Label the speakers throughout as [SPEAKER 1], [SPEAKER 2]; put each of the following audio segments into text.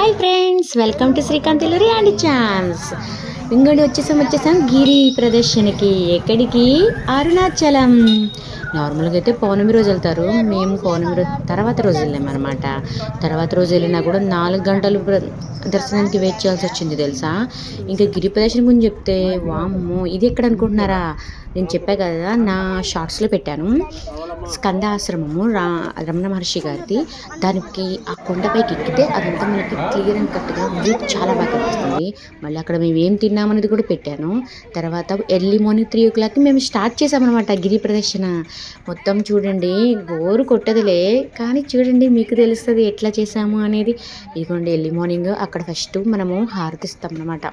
[SPEAKER 1] Hi friends welcome to Srikanth Illari and chance. ఇంకోటి వచ్చేసాం వచ్చేసాం గిరి ప్రదర్శనకి. ఎక్కడికి? అరుణాచలం. నార్మల్గా అయితే పౌర్ణమి రోజు వెళ్తారు. మేము పౌర్ణమి రోజు తర్వాత రోజు వెళ్ళామన్నమాట. అనమాట తర్వాత రోజు వెళ్ళినా కూడా నాలుగు గంటలు దర్శనానికి వెయిట్ చేయాల్సి వచ్చింది తెలుసా? ఇంకా గిరి ప్రదర్శన గురించి చెప్తే వామ్మో ఇది ఎక్కడ అనుకుంటున్నారా? నేను చెప్పా కదా నా షార్ట్స్లో పెట్టాను. స్కంద ఆశ్రమము రా రమణ మహర్షి గారిది. దానికి ఆ కొండపైకి ఎక్కితే అదంతా మనకి క్లియర్ అండ్ కట్గా వ్యూ చాలా బాగా కనిపిస్తుంది. మళ్ళీ అక్కడ మేము ఏం తిన్నామనేది కూడా పెట్టాను. తర్వాత ఎర్లీ మార్నింగ్ త్రీ ఓ క్లాక్కి మేము స్టార్ట్ చేసామన్నమాట గిరి ప్రదర్శన. మొత్తం చూడండి బోరు కొట్టదులే. కానీ చూడండి మీకు తెలుస్తుంది ఎట్లా చేసాము అనేది. ఇదిగోండి ఎర్లీ మార్నింగ్ అక్కడ ఫస్ట్ మనము హారతిస్తాం అనమాట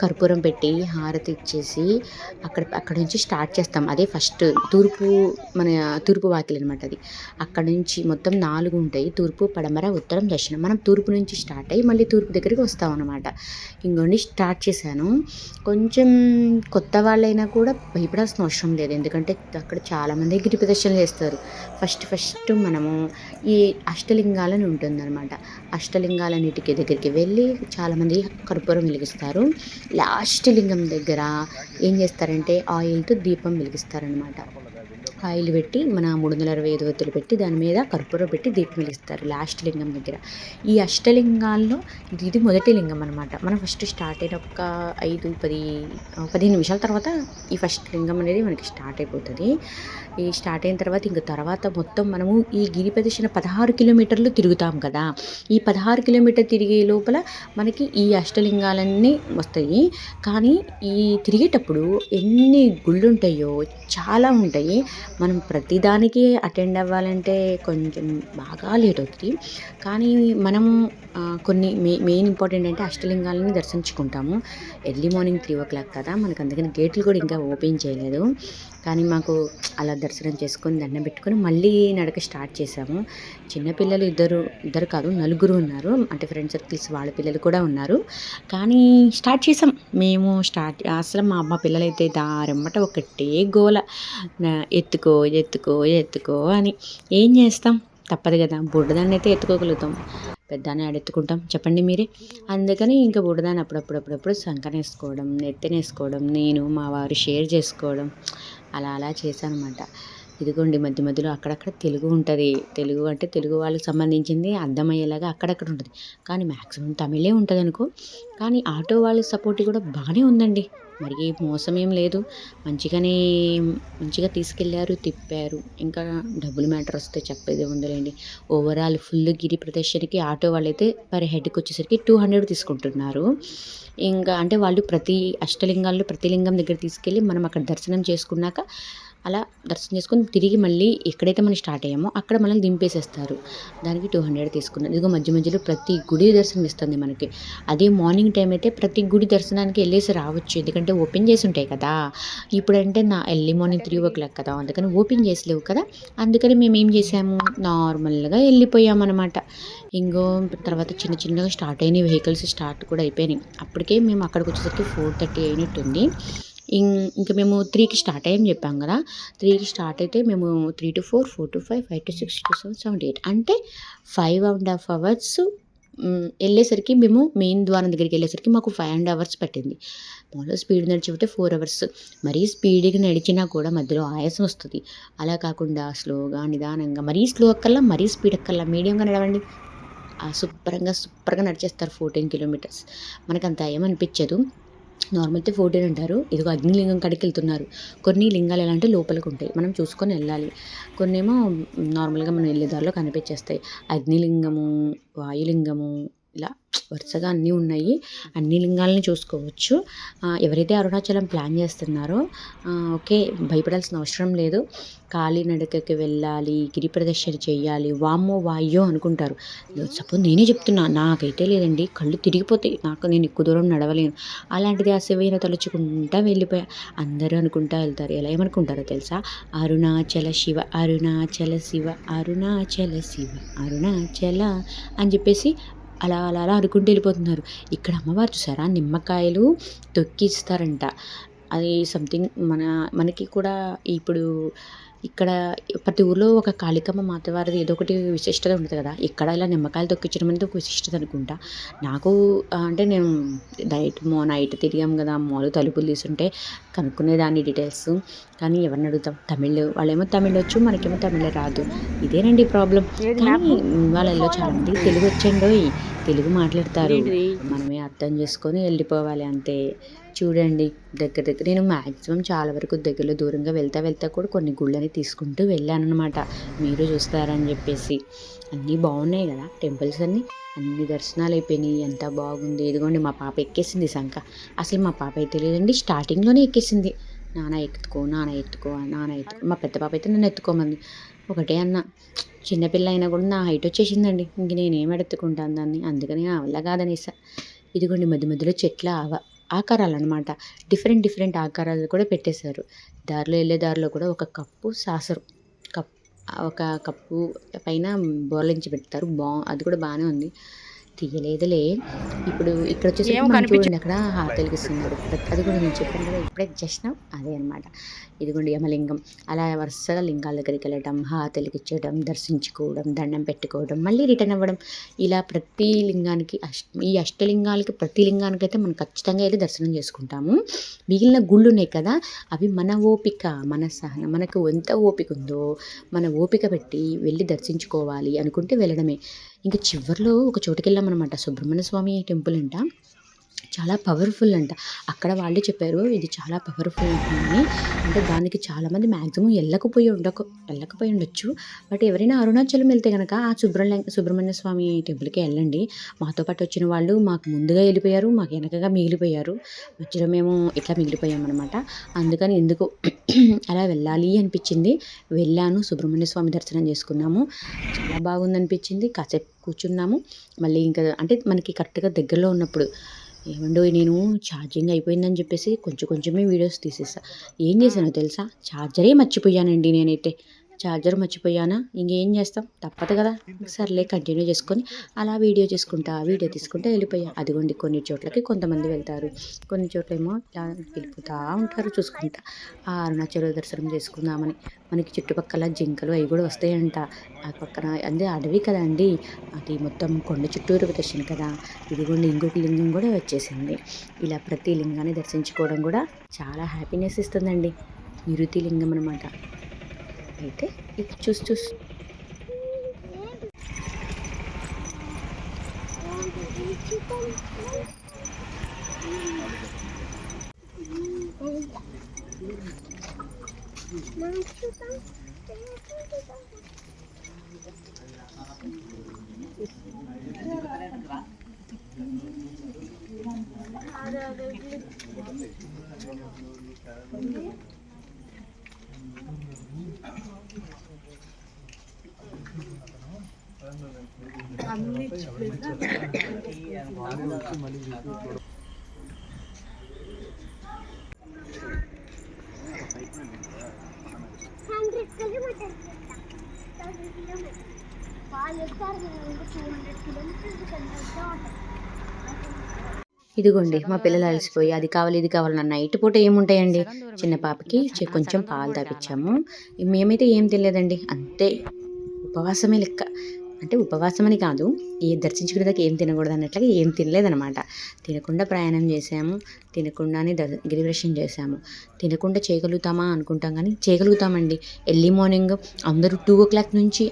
[SPEAKER 1] కర్పూరం పెట్టి హారతి ఇచ్చేసి అక్కడ అక్కడ నుంచి స్టార్ట్ చేస్తాం. అదే ఫస్ట్ తూర్పు మన తూర్పు వాకిలి అనమాట అది. అక్కడ నుంచి మొత్తం నాలుగు ఉంటాయి. తూర్పు పడమర ఉత్తరం దక్షిణం. మనం తూర్పు నుంచి స్టార్ట్ అయ్యి మళ్ళీ తూర్పు దగ్గరికి వస్తాం అనమాట ఇంకోండి స్టార్ట్ చేశాను. కొంచెం కొత్త వాళ్ళైనా కూడా భయపడాల్సిన అవసరం లేదు. ఎందుకంటే అక్కడ చాలామంది గిరి ప్రదర్శనలు చేస్తారు. ఫస్ట్ ఫస్ట్ మనము ఈ అష్టలింగాలని ఉంటుందన్నమాట. అష్టలింగాలన్నిటికీ దగ్గరికి వెళ్ళి చాలామంది కర్పూరం వెలిగిస్తారు. లాస్ట్ లింగం దగ్గర ఏం చేస్తారంటే ఆయిల్తో దీపం వెలిగిస్తారనమాట ఆయిల్ పెట్టి మన మూడు వందల అరవై ఐదు ఒత్తులు పెట్టి దాని మీద కర్పూరం పెట్టి దీపం వెలిస్తారు లాస్ట్ లింగం దగ్గర. ఈ అష్టలింగాల్లో ఇది ఇది మొదటి లింగం అనమాట మనం ఫస్ట్ స్టార్ట్ అయిన ఒక ఐదు పది పదిహేను నిమిషాల తర్వాత ఈ ఫస్ట్ లింగం అనేది మనకి స్టార్ట్ అయిపోతుంది. ఈ స్టార్ట్ అయిన తర్వాత ఇంక తర్వాత మొత్తం మనము ఈ గిరి ప్రదర్శన పదహారు కిలోమీటర్లు తిరుగుతాం కదా. ఈ పదహారు కిలోమీటర్ తిరిగే లోపల మనకి ఈ అష్టలింగాలన్నీ వస్తాయి. కానీ ఈ తిరిగేటప్పుడు ఎన్ని గుళ్ళు ఉంటాయో చాలా ఉంటాయి. మనం ప్రతిదానికి అటెండ్ అవ్వాలంటే కొంచెం బాగా లేట్ అవుతుంది కానీ మనం కొన్ని మెయి మెయిన్ ఇంపార్టెంట్ అంటే అష్టలింగాలని దర్శించుకుంటాము. Early morning three o'clock కదా మనకు అందుకని గేట్లు కూడా ఇంకా ఓపెన్ చేయలేదు. కానీ మాకు అలా దర్శనం చేసుకొని దండం పెట్టుకొని మళ్ళీ నడక స్టార్ట్ చేసాము చిన్నపిల్లలు ఇద్దరు ఇద్దరు కాదు నలుగురు ఉన్నారు. అంటే ఫ్రెండ్ సర్కిల్స్ వాళ్ళ పిల్లలు కూడా ఉన్నారు. కానీ స్టార్ట్ చేసాం మేము స్టార్ట్ అసలు మా అమ్మ పిల్లలైతే దారెమ్మట ఒకటే గోల. ఎత్తుకో ఎత్తుకో ఎత్తుకో అని ఏం చేస్తాం? తప్పదు కదా బుడ్డదాన్ని అయితే ఎత్తుకోగలుగుతాం. పెద్దాన్ని ఆడెత్తుకుంటాం. చెప్పండి మీరే. అందుకని ఇంకా బుడ్డదాన్ని అప్పుడప్పుడు అప్పుడప్పుడు సంకనేసుకోవడం నెత్తనేసుకోవడం నేను మా వారు షేర్ చేసుకోవడం అలా అలా చేశానమాట. ఇదిగోండి మధ్య మధ్యలో అక్కడక్కడ తెలుగు ఉంటుంది. తెలుగు అంటే తెలుగు వాళ్ళకి సంబంధించింది అర్థమయ్యేలాగా అక్కడక్కడ ఉంటుంది. కానీ మ్యాక్సిమం తమిళే ఉంటుంది అనుకో కానీ ఆటో వాళ్ళ సపోర్ట్ కూడా బాగానే ఉందండి. మరి మోసం ఏం లేదు. మంచిగానే మంచిగా తీసుకెళ్ళారు తిప్పారు. ఇంకా డబ్బులు మ్యాటర్ వస్తే చెప్పేది ఉందిలేండి ఓవరాల్ ఫుల్ గిరి ప్రదర్శనకి ఆటో వాళ్ళైతే పర్ హెడ్కి వచ్చేసరికి టూ హండ్రెడ్ తీసుకుంటున్నారు. ఇంకా అంటే వాళ్ళు ప్రతి అష్టలింగాల్లో ప్రతి లింగం దగ్గర తీసుకెళ్ళి మనం అక్కడ దర్శనం చేసుకున్నాక అలా దర్శనం చేసుకొని తిరిగి మళ్ళీ ఎక్కడైతే మనం స్టార్ట్ అయ్యామో అక్కడ మనల్ని దింపేసేస్తారు. దానికి టూ హండ్రెడ్ తీసుకున్నాను ఇదిగో మధ్య మధ్యలో ప్రతి గుడి దర్శనం ఇస్తుంది మనకి. అదే మార్నింగ్ టైం అయితే ప్రతి గుడి దర్శనానికి వెళ్ళేసి రావచ్చు. ఎందుకంటే ఓపెన్ చేసి ఉంటాయి కదా. ఇప్పుడంటే నా early morning three o'clock కదా. అందుకని ఓపెన్ చేసలేవు కదా. అందుకని మేము ఏం చేసాము? నార్మల్గా వెళ్ళిపోయామన్నమాట. ఇంకో తర్వాత చిన్న చిన్నగా స్టార్ట్ అయినాయి. వెహికల్స్ స్టార్ట్ కూడా అయిపోయినాయి. అప్పటికే మేము అక్కడికి వచ్చేసరికి ఫోర్ థర్టీ అయినట్టుంది. ఇంకా మేము త్రీకి స్టార్ట్ అయ్యాం చెప్పాం కదా. త్రీకి స్టార్ట్ అయితే మేము three to four four to five five to six to seven seven eight అంటే ఫైవ్ అండ్ హాఫ్ అవర్స్ వెళ్ళేసరికి మేము మెయిన్ ద్వారం దగ్గరికి వెళ్ళేసరికి మాకు ఫైవ్ అండ్ అవర్స్ పట్టింది. మామూలుగా స్పీడ్ నడిచిపోతే ఫోర్ అవర్స్ మరీ స్పీడ్గా నడిచినా కూడా మధ్యలో ఆయాసం వస్తుంది. అలా కాకుండా స్లోగా నిదానంగా మరీ స్లో అక్కల్లా మరీ స్పీడ్ అక్కల్లా మీడియంగా నడవండి. శుభ్రంగా సూపర్గా నడిచేస్తారు ఫోర్టీన్ కిలోమీటర్స్ మనకు అంత ఏమనిపించదు నార్మల్ అయితే ఫోర్టీన్ అంటారు. ఇదిగో అగ్నిలింగం కాడికి వెళ్తున్నారు కొన్ని లింగాలు ఎలా అంటే లోపలికి ఉంటాయి. మనం చూసుకొని వెళ్ళాలి. కొన్ని ఏమో నార్మల్గా మనం వెళ్ళే దారిలో కనిపించేస్తాయి. అగ్నిలింగము వాయులింగము ఇలా వరుసగా అన్నీ ఉన్నాయి. అన్ని లింగాలని చూసుకోవచ్చు. ఎవరైతే అరుణాచలం ప్లాన్ చేస్తున్నారో ఓకే భయపడాల్సిన అవసరం లేదు. కాలినడకకి వెళ్ళాలి గిరి ప్రదర్శన చేయాలి వామ్మో వాయో అనుకుంటారు. సపోజ్ నేనే చెప్తున్నా నాకైతే లేదండి కళ్ళు తిరిగిపోతాయి నాకు నేను ఎక్కువ దూరం నడవలేను. అలాంటిది ఆ శివయ్యను తలుచుకుంటా వెళ్ళిపోయా. అందరూ అనుకుంటా వెళ్తారు. ఎలా ఏమనుకుంటారో తెలుసా? అరుణాచల శివ అరుణాచల శివ అరుణాచల శివ అరుణాచల అని చెప్పేసి అలా అలా అలా అనుకుంటూ వెళ్ళిపోతున్నారు. ఇక్కడ అమ్మవారు చూసారా? నిమ్మకాయలు తొక్కిస్తారంట. అది సంథింగ్ మన మనకి కూడా ఇప్పుడు ఇక్కడ ప్రతి ఊర్లో ఒక కాళికమ్మ మాతవారిది ఏదో ఒకటి విశిష్టత ఉంటుంది కదా. ఇక్కడ ఇలా నిమ్మకాయలు తొక్కించడం అనేది ఒక విశిష్టత అనుకుంటా? నాకు అంటే నేను నైట్ మో నైట్ తిరిగాం కదా మాలు తలుపులు తీసుంటే కనుక్కునేదాన్ని డీటెయిల్స్. కానీ ఎవరిని అడుగుతాం? తమిళ్ వాళ్ళేమో తమిళ్ వచ్చు మనకేమో తమిళ రాదు. ఇదేనండి ప్రాబ్లం కానీ వాళ్ళల్లో చాలా మంది తెలుగు వచ్చండోయ్ తెలుగు మాట్లాడతారు. మనమే అర్థం చేసుకొని వెళ్ళిపోవాలి అంతే. చూడండి దగ్గర దగ్గర. నేను మ్యాక్సిమం చాలా వరకు దగ్గరలో దూరంగా వెళ్తా వెళ్తా కూడా కొన్ని గుళ్ళని తీసుకుంటూ వెళ్ళాను అనమాట మీరు చూస్తారని చెప్పేసి. అన్నీ బాగున్నాయి కదా టెంపుల్స్ అన్నీ. అన్ని దర్శనాలు అయిపోయినాయి. ఎంత బాగుంది. ఇదిగోండి మా పాప ఎక్కేసింది శంఖ. అసలు మా పాప అయితే లేదండి స్టార్టింగ్లోనే ఎక్కేసింది. నాన్న ఎత్తుకో నాన్న ఎత్తుకో నాన్న ఎత్తుకో. మా పెద్ద పాప అయితే నన్ను ఎత్తుకోమంది. ఒకటే అన్న చిన్నపిల్ల అయినా కూడా నా హైట్ వచ్చేసిందండి. ఇంక నేనేం ఎత్తుకుంటాను దాన్ని? అందుకని నా వల్ల కాదనేసా. ఇదిగోండి మధ్య మధ్యలో చెట్ల ఆవ. ఆకారాలు అనమాట డిఫరెంట్ డిఫరెంట్ ఆకారాలు కూడా పెట్టేశారు. దారిలో వెళ్ళే దారిలో కూడా ఒక కప్పు సాసరు. కప్ ఒక కప్పు పైన బోర్లించి పెడతారు. బా అది కూడా బాగానే ఉంది. తీయలేదులే. ఇప్పుడు ఇక్కడ వచ్చేసి చూడండి అక్కడ హారతి వెలిగిస్తున్నారు అది కూడా నేను చెప్పాను కదా ఇప్పుడే జస్ట్ అదే అనమాట ఇదిగోండి యమలింగం. అలా వరుసగా లింగాల దగ్గరికి వెళ్ళడం హారతి వెలిగించడం దర్శించుకోవడం దండం పెట్టుకోవడం మళ్ళీ రిటర్న్ అవ్వడం. ఇలా ప్రతి లింగానికి అష్ట ఈ అష్టలింగాలకి ప్రతి లింగానికి అయితే మనం ఖచ్చితంగా వెళ్ళి దర్శనం చేసుకుంటాము. మిగిలిన గుళ్ళు ఉన్నాయి కదా అవి మన ఓపిక మన సహనం మనకు ఎంత ఓపిక ఉందో మన ఓపిక పెట్టి వెళ్ళి దర్శించుకోవాలి అనుకుంటే వెళ్ళడమే. ఇంకా చివరిలో ఒక చోటుకి వెళ్ళామన్నమాట సుబ్రహ్మణ్య స్వామి టెంపుల్ అంట. చాలా పవర్ఫుల్ అంట. అక్కడ వాళ్ళే చెప్పారు ఇది చాలా పవర్ఫుల్ అని అంటే దానికి చాలామంది మ్యాక్సిమం వెళ్ళకపోయి ఉండక వెళ్ళకపోయి ఉండొచ్చు. బట్ ఎవరైనా అరుణాచలం వెళ్తే కనుక ఆ సుబ్రహ్మణ్య సుబ్రహ్మణ్య స్వామి టెంపుల్కి వెళ్ళండి. మాతో పాటు వచ్చిన వాళ్ళు మాకు ముందుగా వెళ్ళిపోయారు మాకు వెనకగా మిగిలిపోయారు. మధ్యలో మేము ఇట్లా మిగిలిపోయామన్నమాట. అందుకని ఎందుకు అలా వెళ్ళాలి అనిపించింది. వెళ్ళాను సుబ్రహ్మణ్య స్వామి దర్శనం చేసుకున్నాము. చాలా బాగుంది అనిపించింది కాసేపు కూర్చున్నాము. మళ్ళీ ఇంకా అంటే మనకి కరెక్ట్గా దగ్గరలో ఉన్నప్పుడు ఏమండో నేను ఛార్జింగ్ అయిపోయిందని చెప్పేసి కొంచెం కొంచెమే వీడియోస్ తీసేసా. ఏం చేశానో తెలుసా? ఛార్జరే మర్చిపోయానండి నేనైతే. ఛార్జర్ మర్చిపోయానా? ఇంకేం చేస్తాం? తప్పదు కదా. సర్లే కంటిన్యూ చేసుకొని అలా వీడియో చేసుకుంటా వీడియో తీసుకుంటా వెళ్ళిపోయా. అదిగోండి కొన్ని చోట్లకి కొంతమంది వెళ్తారు. కొన్ని చోట్లేమో ఇలా వెళ్ళిపోతూ ఉంటారు చూసుకుంటా. ఆ అరుణాచల దర్శనం చేసుకుందామని. మనకి చుట్టుపక్కల జింకలు అవి కూడా వస్తాయంట. ఆ పక్కన అంటే అడవి కదా అండి. అది మొత్తం కొండ చుట్టూరు ప్రదర్శన కదా. ఇదిగోండి ఇంకొక లింగం కూడా వచ్చేసింది. ఇలా ప్రతి లింగాన్ని దర్శించుకోవడం కూడా చాలా హ్యాపీనెస్ ఇస్తుందండి. నిరుతి లింగం అనమాట అయితే ఇది చూసి చూసి.
[SPEAKER 2] హండ్రెడ్ కిలోమీటర్స్ థౌసండ్ కిలోమీటర్స్ వాళ్ళు చెప్తారు టూ హండ్రెడ్ కిలోమీటర్స్ కంటే
[SPEAKER 1] ఇదిగోండి మా పిల్లలు అలసిపోయి అది కావాలి ఇది కావాలి నా నైట్ పూట ఏముంటాయండి? చిన్న పాపకి కొంచెం పాలు తాపించాము మేమైతే ఏం తెలియదండి అంతే. ఉపవాసమే లెక్క. అంటే ఉపవాసం అని కాదు ఏ దర్శించుకునేదాకా ఏం తినకూడదు అన్నట్లుగా ఏం తినలేదనమాట తినకుండా ప్రయాణం చేసాము తినకుండానే దర్ గిరిప్రదక్షిణ చేసాము తినకుండా చేయగలుగుతామా అనుకుంటాం కానీ చేయగలుగుతామండి. ఎర్లీ మార్నింగ్ అందరూ టూ ఓ క్లాక్ నుంచి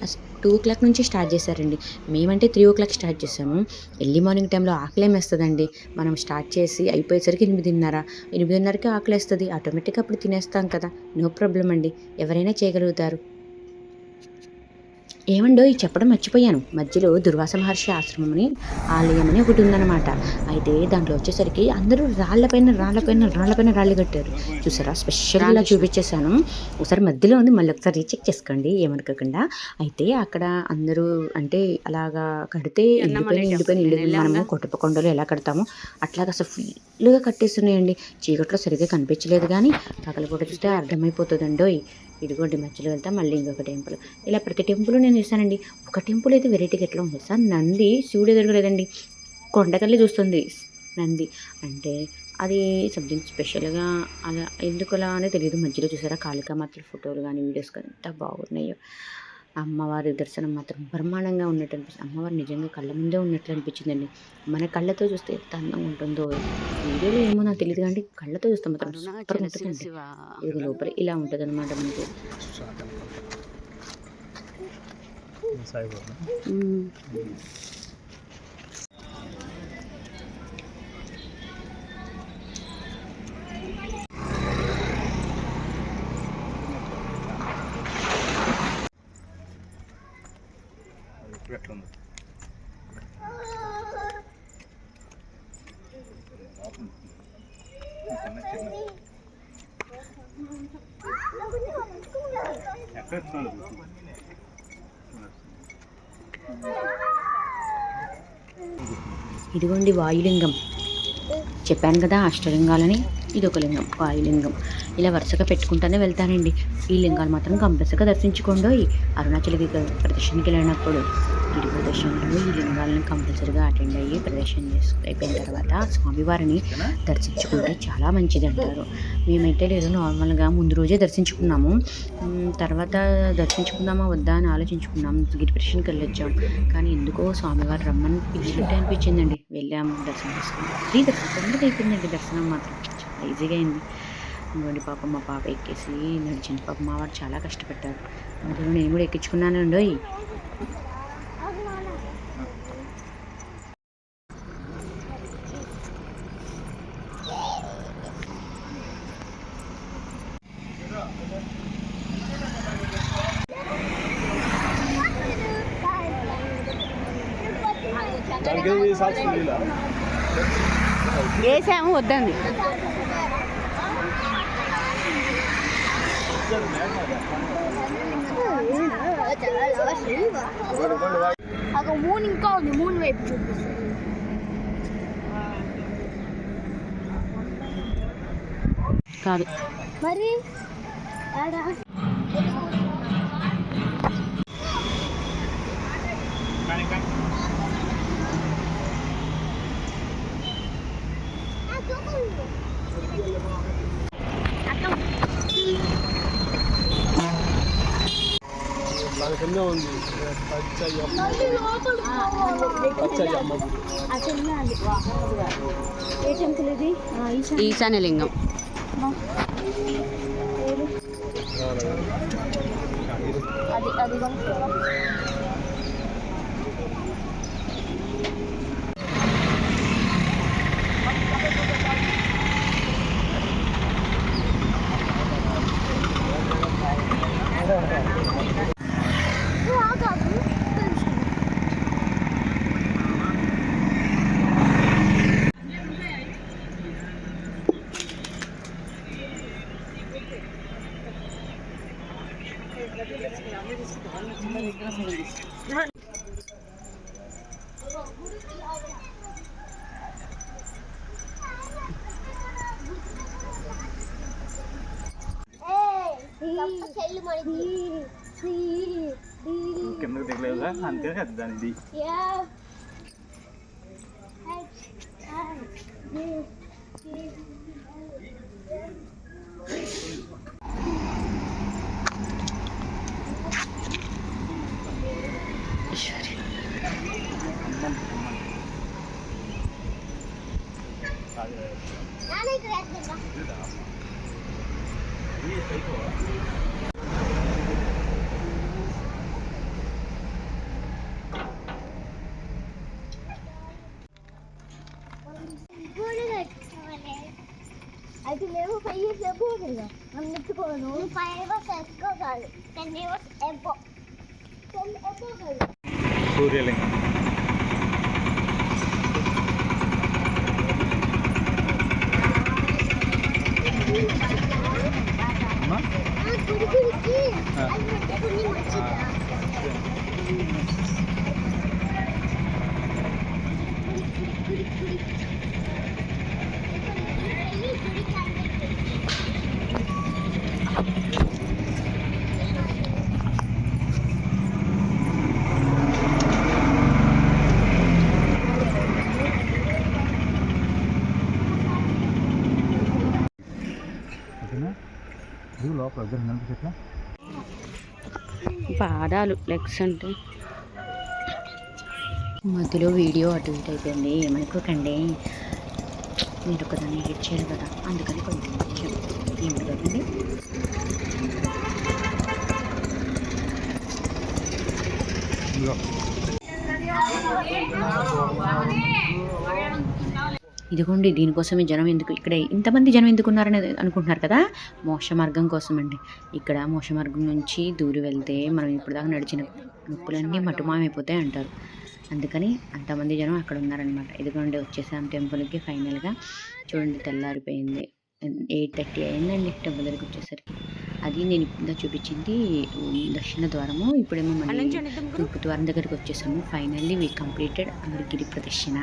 [SPEAKER 1] టూ ఓ క్లాక్ నుంచి స్టార్ట్ చేశారండి. మేమంటే త్రీ ఓ క్లాక్ స్టార్ట్ చేసాము ఎర్లీ మార్నింగ్ టైంలో ఆకలి వేస్తుందండి. మనం స్టార్ట్ చేసి అయిపోయేసరికి ఎనిమిదిన్నర ఎనిమిదిన్నరకి ఆకలి వేస్తుంది ఆటోమేటిక్గా అప్పుడు తినేస్తాం కదా. నో ప్రాబ్లం అండి. ఎవరైనా చేయగలుగుతారు. ఏమండో ఈ చెప్పడం మర్చిపోయాను. మధ్యలో దుర్వాస మహర్షి ఆశ్రమం అని ఆలయం అని ఒకటి ఉందన్నమాట. అయితే దాంట్లో వచ్చేసరికి అందరూ రాళ్ళపైన రాళ్ళపైన రాళ్ళపైన రాళ్ళు కట్టారు. చూసారా? స్పెషల్గా ఇలా చూపించేశాను. ఒకసారి మధ్యలో ఉంది మళ్ళీ ఒకసారి రీచెక్ చేసుకోండి ఏమనుకోకుండా. అయితే అక్కడ అందరూ అంటే అలాగా కడితే ఎండిపోయిన ఎండిపోయిన ఇల్లు మనము కొట్టపకొండలు ఎలా కడతామో అట్లాగా అసలు ఫుల్గా కట్టేస్తున్నాయండి. చీకట్లో సరిగ్గా కనిపించలేదు కానీ పగలపూట చూస్తే అర్థమైపోతుందండోయ్. ఇదిగోండి మధ్యలో వెళ్తా మళ్ళీ ఇంకొక టెంపుల్. ఇలా ప్రతి టెంపుల్ నేను వేసానండి ఒక టెంపుల్ అయితే వెరైటీగా ఎట్లా ఉంది. సార్ నంది శివుడు ఎదురుగలేదండి కొండకల్లి చూస్తుంది నంది. అంటే అది సంథింగ్ స్పెషల్గా అలా ఎందుకు అలా అనేది తెలియదు. మధ్యలో చూసారా? కాళికామాతల ఫోటోలు కానీ వీడియోస్ కానీ ఎంత బాగున్నాయో. అమ్మవారి దర్శనం మాత్రం బ్రహ్మాండంగా ఉన్నట్టు అనిపిస్తుంది. అమ్మవారు నిజంగా కళ్ళ ముందే ఉన్నట్లు అనిపించిందండి. మన కళ్ళతో చూస్తే ఎంత అందంగా ఉంటుందో వీడియోలో ఏమో నాకు తెలియదు కానీ కళ్ళతో చూస్తే మాత్రం సూపర్ ఉంటుందండి. ఇది లోపల ఇలా ఉంటుంది అనమాట మనకి
[SPEAKER 3] సాయిబాబా ఇప్పుడు ఎట్లా ఉంది ఎక్కడ
[SPEAKER 1] ఇదిగోండి వాయులింగం. చెప్పాను కదా అష్టలింగాలని ఇది ఒక లింగం వాయులింగం. ఇలా వరుసగా పెట్టుకుంటూనే వెళ్తానండి. ఈ లింగాలు మాత్రం కంపల్సరిగా దర్శించుకోండి. అరుణాచల్ ప్రదర్శనకి వెళ్ళినప్పుడు గిరి ప్రదర్శనలో ఈ లింగాలను కంపల్సరిగా అటెండ్ అయ్యి ప్రదర్శన చేసు అయిపోయిన తర్వాత స్వామివారిని దర్శించుకుంటే చాలా మంచిది అంటారు. మేమైతే లేదు నార్మల్గా ముందు రోజే దర్శించుకున్నాము. తర్వాత దర్శించుకుందామా వద్దా అని ఆలోచించుకున్నాం. గిరి ప్రదర్శనకి వెళ్ళొచ్చాం. కానీ ఎందుకో స్వామివారు రమ్మని పిలిచినట్టే అనిపించిందండి. వెళ్ళాము దర్శనం చేసుకున్నాం. ఫ్రీ దర్శనం అయిపోయిందండి దర్శనం మాత్రం. చాలా ఈజీగా అయింది. ఇంకోటి పాప మా పాప ఎక్కేసి నడిచింది. పాప మా వాడు చాలా కష్టపడ్డారు అందులో నేను కూడా ఎక్కించుకున్నానండి
[SPEAKER 3] సాక్షి ఉందిలా?
[SPEAKER 1] వేసాము వద్దండి
[SPEAKER 2] అక్కడ మూన్ ఇంకా ఉంది మూన్ వైపు చూపిస్తుంది
[SPEAKER 1] కాదు
[SPEAKER 2] మరి ఆడ
[SPEAKER 3] దాని కింద ఉంది.
[SPEAKER 1] ఈశాన్య. లింగం
[SPEAKER 2] అది అది
[SPEAKER 3] కిందకి దిగలేదుగా అంతే కదా దానిది
[SPEAKER 2] Yeah. అయితే మేము ఫైవ్ ఇయర్స్ ఎబో కదా మనం ఎత్తుకోను ఫైవ్ ఇయర్స్ ఎక్కువ కాదు ten years above ten above కాదు
[SPEAKER 3] సూర్యలింగం అమ్మా
[SPEAKER 2] ఆ గుడి గుడికి
[SPEAKER 3] ఆ.
[SPEAKER 2] అది పెట్టుకుని మంచిదా
[SPEAKER 3] లోపల
[SPEAKER 1] పాదాలు లెగ్స్ అంటే. మధ్యలో వీడియో అటు ఇటు అయిపోయింది. ఏమనుకోకండి. మీరు ఒకదాన్ని ఎడిట్ చేయాలి కదా. అందుకని కొంచెం ఏమనుకోకండి
[SPEAKER 3] ఇదిగో.
[SPEAKER 1] ఇదిగోండి దీనికోసమే జనం ఎందుకు ఇక్కడ ఇంతమంది జనం ఎందుకు ఉన్నారని అనుకుంటున్నారు కదా? మోక్ష మార్గం కోసం అండి ఇక్కడ మోక్ష మార్గం నుంచి దూరి వెళ్తే మనం ఇప్పుడు దాకా నడిచిన నొప్పులన్నీ మటుమామైపోతాయి అంటారు. అందుకని అంతమంది జనం అక్కడ ఉన్నారనమాట ఇదిగోండి వచ్చేసాం టెంపుల్కి ఫైనల్గా. చూడండి తెల్లారిపోయింది. ఎయిట్ థర్టీ అయిందండి టెంపుల్ దగ్గరికి వచ్చేసరికి. అది నేను ఇప్పుడు చూపించింది దక్షిణ ద్వారము. ఇప్పుడేమో మళ్ళీ తూర్పు ద్వారం దగ్గరికి వచ్చేసాము. ఫైనల్లీ వీ కంప్లీటెడ్ గిరి ప్రదక్షిణ.